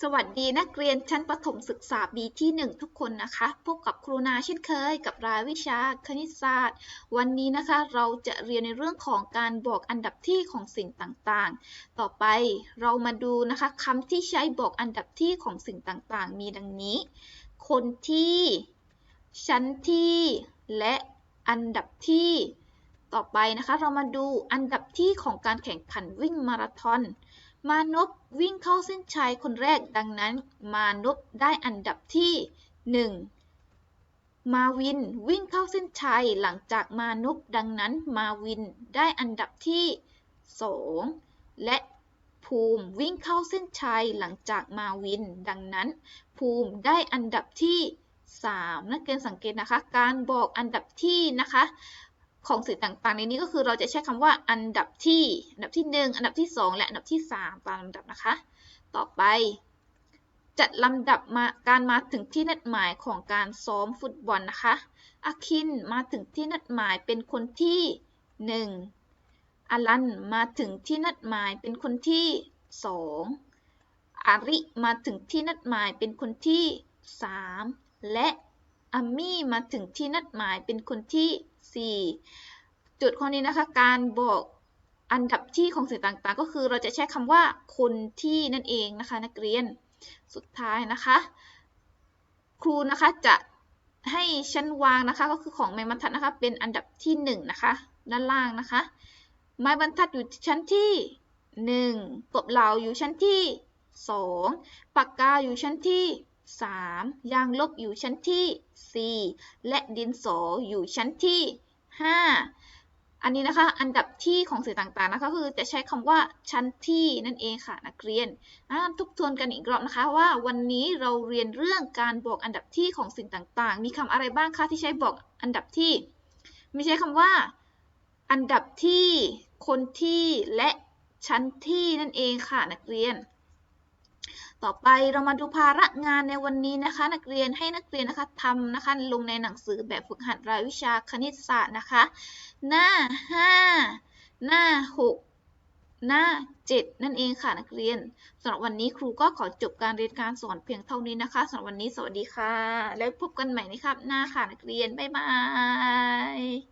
สวัสดีนักเรียนชั้นประถมศึกษาปีที่ 1 ทุกคนนะคะ พบกับครูนาเช่นเคย กับรายวิชาคณิตศาสตร์ วันนี้นะคะเราจะเรียนในเรื่องของการบอกอันดับที่ของสิ่งต่างๆ ต่อไปเรามาดูนะคะคำที่ใช้บอกอันดับที่ของสิ่งต่างๆ มีดังนี้ คนที่ ชั้นที่ และอันดับที่ ต่อไปนะคะ เรามาดูอันดับที่ของการแข่งขันวิ่งมาราธอน มานพวิ่งเข้าเส้นชัยคนแรกดังนั้น มานพได้อันดับที่ 1 มาวินวิ่งเข้าเส้นชัยหลังจากมานพดังนั้น มาวินได้อันดับที่ 2 และภูมิวิ่งเข้าเส้นชัยหลังจากมาวิน ดังนั้น ภูมิได้อันดับที่ 3 นักเรียนสังเกตนะคะ การบอกอันดับที่นะคะ ของสิ่งต่างๆ ในนี้ก็คือเราจะใช้คำว่าอันดับที่ อันดับที่ 1 อันดับที่ 2 และอันดับที่ 3 ตามลำดับนะคะ ต่อไป จัดลำดับมาการมาถึงที่นัดหมายของการซ้อมฟุตบอลนะคะอาคินมาถึงที่นัดหมายเป็นคนที่ 1อลันมาถึงที่นัดหมายเป็นคนที่ 2อาริมาถึงที่นัดหมายเป็นคนที่ 3 และ อามี่มาถึงที่นัดหมายเป็นคนที่ 4 จุดข้อนี้นะคะ การบอกอันดับที่ของสิ่งต่างๆ ก็คือเราจะใช้คำว่าคนที่นั่นเองนะคะนักเรียน สุดท้ายนะคะ ครูนะคะจะให้ชั้นวางนะคะ ก็คือของไม้บรรทัดนะคะเป็นอันดับที่1นะคะ ด้านล่างนะคะ ไม้บรรทัดอยู่ชั้นที่ 1 กบเหลาอยู่ชั้นที่ 2 ปากกาอยู่ชั้นที่ 3ยางลบอยู่ชั้นที่ 4 และดินสออยู่ชั้นที่ 5 อันนี้นะคะ อันดับที่ของสิ่งต่างๆนะคะคือจะใช้คำว่าชั้นที่นั่นเองค่ะนักเรียนทบทวนกันอีกรอบนะคะว่าวันนี้เราเรียนเรื่องการบอกอันดับที่ของสิ่งต่างๆ มีคำอะไรบ้างคะที่ใช้บอกอันดับที่ ไม่ใช้คำว่า อันดับที่ คนที่ และชั้นที่นั่นเองค่ะนักเรียน ต่อไปเรามาดูภาระงานในวันนี้นะคะ นักเรียนให้นักเรียนนะคะทำนะคะลงในหนังสือแบบฝึกหัดรายวิชาคณิตศาสตร์นะคะ หน้า 5 หน้า 6 หน้า 7 นั่นเองค่ะนักเรียนสำหรับวันนี้ครูก็ขอจบการเรียนการสอนเพียงเท่านี้นะคะสำหรับวันนี้สวัสดีค่ะ แล้วพบกันใหม่ในครับหน้าค่ะนักเรียนบ๊ายบาย